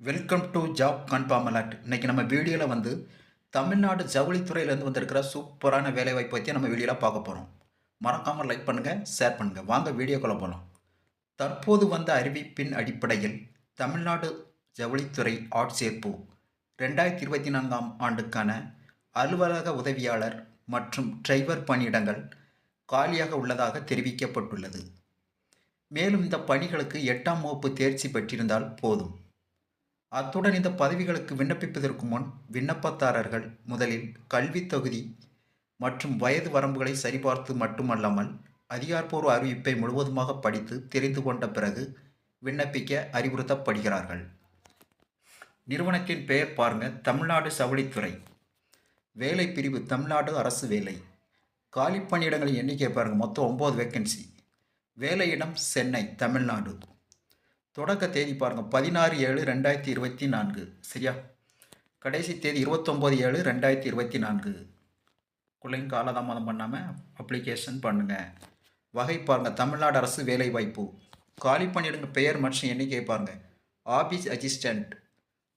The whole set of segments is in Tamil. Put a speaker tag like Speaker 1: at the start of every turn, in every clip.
Speaker 1: Welcome to job confirm alert இன்னைக்கு நம்ம வீடியோவில் வந்து தமிழ்நாடு ஜவுளித்துறையிலேருந்து வந்திருக்கிற சூப்பரான வேலைவாய்ப்பு பற்றி நம்ம வீடியோவில் பார்க்க போகிறோம் மறக்காமல் லைக் பண்ணுங்கள் ஷேர் பண்ணுங்கள் வாங்க வீடியோக்குள்ளே போகலாம் தற்போது வந்த அறிவிப்பின் அடிப்படையில் தமிழ்நாடு ஜவுளித்துறை ஆட்சேர்ப்பு ரெண்டாயிரத்தி இருபத்தி நான்காம் ஆண்டுக்கான அலுவலக உதவியாளர் மற்றும் டிரைவர் பணியிடங்கள் காலியாக உள்ளதாக தெரிவிக்கப்பட்டுள்ளது. மேலும் இந்த பணிகளுக்கு எட்டாம் வகுப்பு தேர்ச்சி பெற்றிருந்தால் போதும். அத்துடன் இந்த பதவிகளுக்கு விண்ணப்பிப்பதற்கு முன் விண்ணப்பதாரர்கள் முதலில் கல்வி தகுதி மற்றும் வயது வரம்புகளை சரிபார்த்து மட்டுமல்லாமல் அதிகாரப்பூர்வ அறிவிப்பை முழுவதுமாக படித்து தெரிந்து கொண்ட பிறகு விண்ணப்பிக்க அறிவுறுத்தப்படுகிறார்கள். நிறுவனத்தின் பெயர் பாருங்க தமிழ்நாடு சவுளித்துறை வேலை பிரிவு தமிழ்நாடு அரசு வேலை. காலி பணியிடங்களின் எண்ணிக்கை பாருங்கள் மொத்தம் ஒம்பது வேக்கன்சி வேலையிடம் சென்னை தமிழ்நாடு. தொடக்க தேதி பாருங்கள் பதினாறு ஏழு ரெண்டாயிரத்தி இருபத்தி நான்கு. சரியா? கடைசி தேதி இருபத்தொம்போது ஏழு ரெண்டாயிரத்தி இருபத்தி நான்கு. பிள்ளைங்க காலதாமதம் பண்ணாமல் அப்ளிகேஷன் பண்ணுங்கள் வகை பாருங்கள் தமிழ்நாடு அரசு வேலைவாய்ப்பு. காலி பணியிடங்க பெயர் மற்றும் எண்ணிக்கை பாருங்கள் ஆபீஸ் அசிஸ்டண்ட்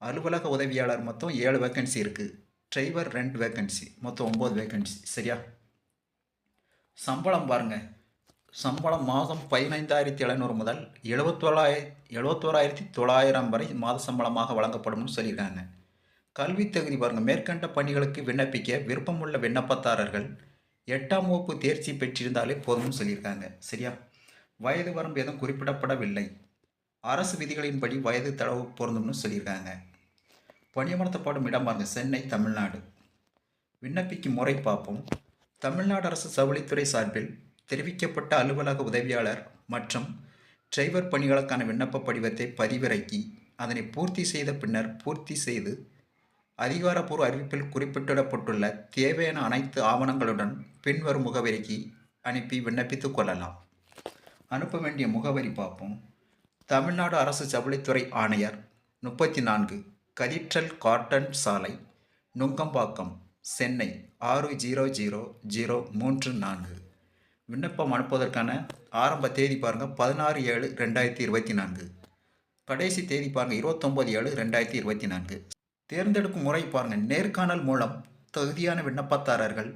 Speaker 1: அலுவலக உதவியாளர் மொத்தம் ஏழு வேக்கன்சி இருக்குது டிரைவர் ரெண்டு வேக்கன்சி மொத்தம் ஒம்பது வேக்கன்சி சரியா? சம்பளம் பாருங்கள் சம்பளம் மாதம் பதினைந்தாயிரத்தி எழுநூறு முதல் எழுபத்தோழாயிர எழுபத்தோராயிரத்தி தொள்ளாயிரம் வரை மாத சம்பளமாக வழங்கப்படும்னு சொல்லியிருக்காங்க. கல்வி தகுதி பாருங்கள் மேற்கண்ட பணிகளுக்கு விண்ணப்பிக்க விருப்பமுள்ள விண்ணப்பதாரர்கள் எட்டாம் வகுப்பு தேர்ச்சி பெற்றிருந்தாலே போதும்னு சொல்லியிருக்காங்க. சரியா? வயது வரம்பு எதுவும் குறிப்பிடப்படவில்லை. அரசு விதிகளின்படி வயது தளவு பொருந்தும்னு சொல்லியிருக்காங்க. பணியமர்த்தப்படும் இடம் பாருங்க சென்னை தமிழ்நாடு. விண்ணப்பிக்கும் முறை பார்ப்போம். தமிழ்நாடு அரசு சவுளித்துறை சார்பில் தெரிவிக்கப்பட்ட அலுவலக உதவியாளர் மற்றும் டிரைவர் பணிகளுக்கான விண்ணப்ப படிவத்தை பதிவிறக்கி அதனை பூர்த்தி செய்த பின்னர் பூர்த்தி செய்து அதிகாரப்பூர்வ அறிவிப்பில் குறிப்பிட்டிடப்பட்டுள்ள தேவையான அனைத்து ஆவணங்களுடன் பின்வரும் முகவரிக்கு அனுப்பி விண்ணப்பித்துக் கொள்ளலாம். அனுப்ப வேண்டிய முகவரி பார்ப்போம். தமிழ்நாடு அரசு ஜவுளித்துறை ஆணையர் முப்பத்தி நான்கு கதிற்றல் காட்டன் சாலை நுங்கம்பாக்கம் சென்னை ஆறு ஜீரோ ஜீரோ ஜீரோ மூன்று நான்கு. விண்ணப்பம் அனுப்புவதற்கான ஆரம்ப தேதி பாருங்கள் பதினாறு ஏழு ரெண்டாயிரத்தி இருபத்தி நான்கு. கடைசி தேதி பாருங்கள் இருபத்தொம்போது ஏழு ரெண்டாயிரத்தி இருபத்தி நான்கு. தேர்ந்தெடுக்கும் முறை பாருங்கள் நேர்காணல் மூலம் தகுதியான விண்ணப்பதாரர்கள்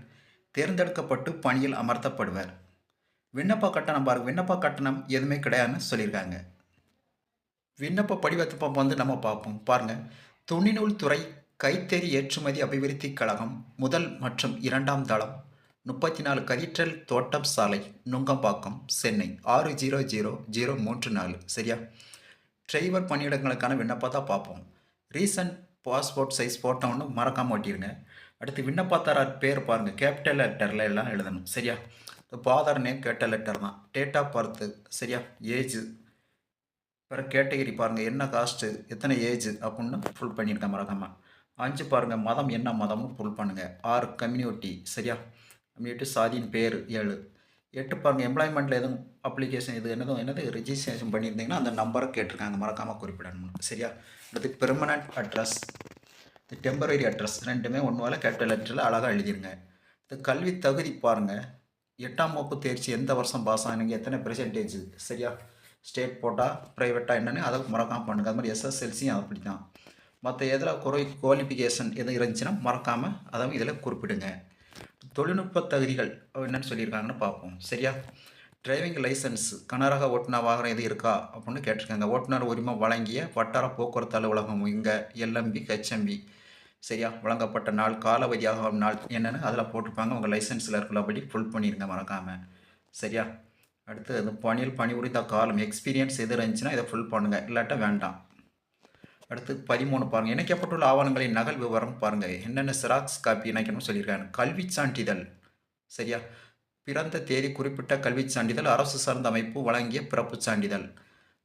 Speaker 1: தேர்ந்தெடுக்கப்பட்டு பணியில் அமர்த்தப்படுவர். விண்ணப்ப கட்டணம் பாருங்கள் விண்ணப்ப கட்டணம் எதுவுமே கிடையாதுன்னு சொல்லியிருக்காங்க. விண்ணப்ப படிவத்தை வந்து நம்ம பார்ப்போம். பாருங்கள் துணிநூல் துறை கைத்தறி ஏற்றுமதி அபிவிருத்தி கழகம் முதல் மற்றும் இரண்டாம் தளம் முப்பத்தி நாலு கரிற்றல் தோட்டம் சாலை நுங்கம்பாக்கம் சென்னை. ஆறு ஜீரோ ஜீரோ ஜீரோ மூன்று நாலு. சரியா? டிரைவர் பணியிடங்களுக்கான விண்ணப்பத்தை பார்ப்போம் ரீசன்ட் பாஸ்போர்ட் சைஸ் ஃபோட்டோன்னு மறக்காமல் ஒட்டிடுங்க அடுத்து விண்ணப்பத்தாரர் பேர் பாருங்கள் கேபிட்டல் லெட்டரில் எல்லாம் எழுதணும். சரியா? பாதர் நேம் கேட்ட லெட்டர் தான். டேட் ஆஃப் பர்த்து சரியா? ஏஜ் பிறகு கேட்டகரி பாருங்கள் என்ன காஸ்ட்டு எத்தனை ஏஜ் அப்படின்னு ஃபுல் பண்ணியிருக்கேன் மறக்காமல் அஞ்சு பாருங்கள் மதம் என்ன மதம்னு ஃபுல் பண்ணுங்கள் ஆறு கம்யூனிட்டி சரியா? அப்படின்ட்டு சாதியின் பேர் ஏழு. எட்டு பாருங்கள் எம்ப்ளாய்மெண்ட்டில் எதுவும் அப்ளிகேஷன் இது என்னதும் என்னது ரிஜிஸ்ட்ரேஷன் பண்ணியிருந்தீங்கன்னா அந்த நம்பரை கேட்டிருக்காங்க மறக்காமல் குறிப்பிடணும் சரியா? அடுத்து பெர்மனண்ட் அட்ரஸ் இது டெம்பரரி அட்ரஸ் ரெண்டுமே ஒன்று வேலை கேபிட்டல் லெட்டரில் அழகாக எழுதிருங்க. இது கல்வி தகுதி பாருங்கள் எட்டாம் வகுப்பு தேர்ச்சி எந்த வருஷம் பாஸ் ஆனீங்க எத்தனை பெர்சன்டேஜ் சரியா? ஸ்டேட் போட்டால் ப்ரைவேட்டாக என்னென்னு அதை மறக்காமல் பண்ணுங்கள் அது மாதிரி எஸ்எஸ்எல்சியும் அப்படி தான் மற்ற எதில் குறை குவாலிஃபிகேஷன் எதுவும் இருந்துச்சுன்னா மறக்காமல் அதை இதில் குறிப்பிடுங்க. தொழில்நுட்ப தகுதிகள் என்னென்னு சொல்லியிருக்காங்கன்னு பார்ப்போம். சரியா? டிரைவிங் லைசன்ஸ் கனரக ஓட்டுநர் வாகனம் எது இருக்கா அப்படின்னு கேட்டிருக்காங்க. ஓட்டுநர் உரிமம் வழங்கிய வட்டார போக்குவரத்து அலுவலகம் இங்கே எல்எம்பி ஹெச்எம்பி சரியா? வழங்கப்பட்ட நாள் காலாவதியாக நாள் என்னென்னு அதில் போட்டிருப்பாங்க. உங்கள் லைசன்ஸில் இருக்கிறபடி ஃபுல் பண்ணிடுங்க மறக்காமல் சரியா? அடுத்து அந்த பணியில் பணிபுரிந்த காலம் எக்ஸ்பீரியன்ஸ் எது இருந்துச்சுன்னா இதை ஃபுல் பண்ணுங்கள் இல்லாட்டா வேண்டாம். அடுத்து பதிமூணு பாருங்கள் இணைக்கப்பட்டுள்ள ஆவணங்களின் நகல் விவரம் பாருங்கள் என்னென்ன சிராக்ஸ் காப்பி இணைக்கணும்னு சொல்லியிருக்காங்க. கல்வி சான்றிதழ். சரியா? பிறந்த தேதி குறிப்பிட்ட கல்வி சான்றிதழ் அரசு சார்ந்த அமைப்பு வழங்கிய பிறப்பு சான்றிதழ்.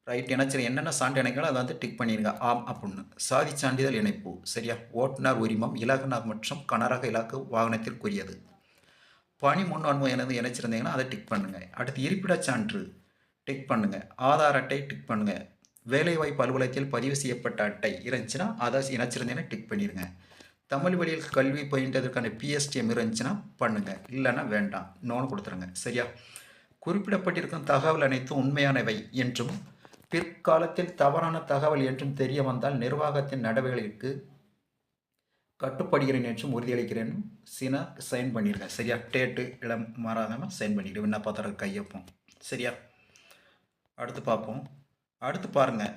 Speaker 1: ரைட் இணைச்சல் என்னென்ன சான்று இணைக்கணும் அதை வந்து டிக் பண்ணிடுங்க ஆம் அப்படின்னு. சாதி சான்றிதழ் இணைப்பு. சரியா? ஓட்டுநர் உரிமம் இலகுநர் மற்றும் கனரக இலக்கு வாகனத்திற்குரியது. பணி முன் எனது இணைச்சிருந்தீங்கன்னா அதை டிக் பண்ணுங்கள் அடுத்து இருப்பிட சான்று டிக் பண்ணுங்கள் ஆதார் அட்டை டிக் பண்ணுங்கள் வேலைவாய்ப்பு அலுவலகத்தில் பதிவு செய்யப்பட்ட அட்டை இருந்துச்சுன்னா அதை இணைச்சிருந்தேன்னா டிக் பண்ணிடுங்க. தமிழ் வழியில் கல்வி பயின்றதற்கான பிஎஸ்டிஎம் இருந்துச்சுன்னா பண்ணுங்கள் இல்லைன்னா வேண்டாம். நோன்னு கொடுத்துருங்க. சரியா? குறிப்பிடப்பட்டிருக்கும் தகவல் அனைத்தும் உண்மையானவை என்றும் பிற்காலத்தில் தவறான தகவல் என்றும் தெரிய வந்தால் நிர்வாகத்தின் நடவடிக்கைகளுக்கு கட்டுப்படுகிறேன் என்றும் உறுதியளிக்கிறேன். சீனா சைன் பண்ணிடுங்க. சரியா? டேட்டு இடம் மாறாதாமல் சைன் பண்ணிடு விண்ணப்பத்தர கையப்போம். சரியா? அடுத்து பார்ப்போம். அடுத்து பாருங்கள்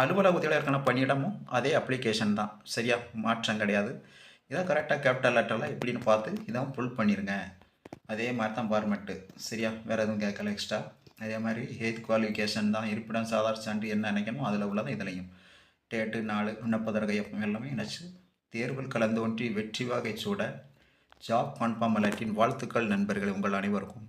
Speaker 1: அலுவலக உதவியாளருக்கான பணியிடமும் அதே அப்ளிகேஷன் தான். சரியா? மாற்றம் கிடையாது. இதான் கரெக்டாக கேபிட்டல் லெட்டரில் எப்படின்னு பார்த்து இதான் ஃபுல் பண்ணிடுங்க அதே மாதிரி தான் ஃபார்மெட்டு சரியா? வேறு எதுவும் கேட்கல எக்ஸ்ட்ரா அதே மாதிரி ஹெல்த் குவாலிஃபிகேஷன் தான். இருப்பிடம் சாதாரண சான்று என்ன நினைக்கணும் அதில் உள்ளதான் இதுலையும். டேட்டு நாலு விண்ணப்பதர கையொப்பம் எல்லாமே நினச்சி தேர்வில் கலந்து ஒன்றி வெற்றி வகை சூட ஜாப் கன்ஃபார்ம் அலர்ட்டின் வாழ்த்துக்கள் நண்பர்கள் உங்கள் அனைவருக்கும்.